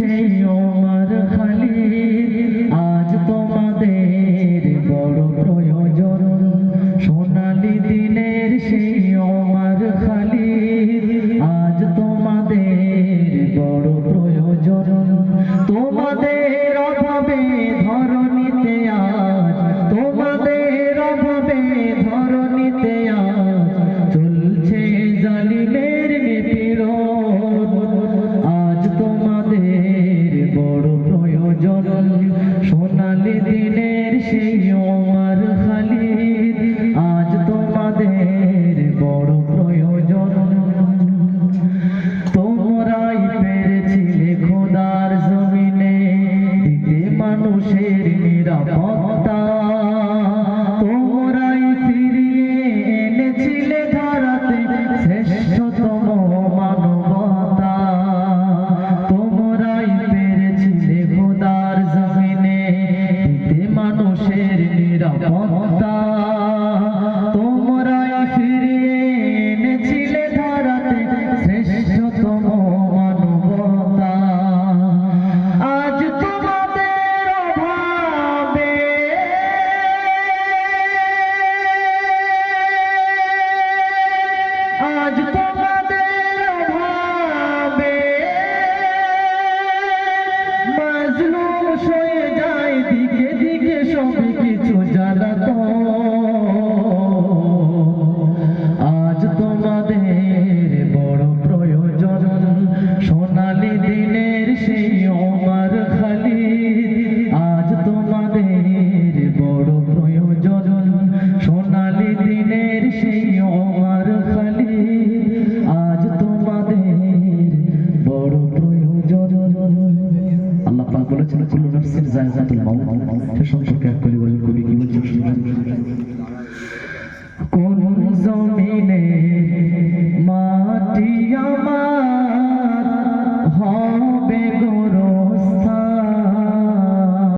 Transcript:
সেই ওমর খালিদ আজ তোমাদের বড় প্রয়োজন, সোনালি দিনের সেই আজ তোমাদের বড় প্রয়োজন আজ, তোমাদের অভাবে দিনের সেই ওমর খালিদ, আজ তোমাদের বড় প্রয়োজন। তোমরাই পেরেছিলে খোদার জমিনে, দিতে মানুষের নিরাপত্তা। মানুষের নিরাপত্তা তোমরাই আজ তোমাদের বড় প্রয়োজন, সোনালি দিনের সেই ওমর খালিদ। আজ তোমাদের বড় সম্পর্কে এক কলি বলেন কবি কি বলছেন?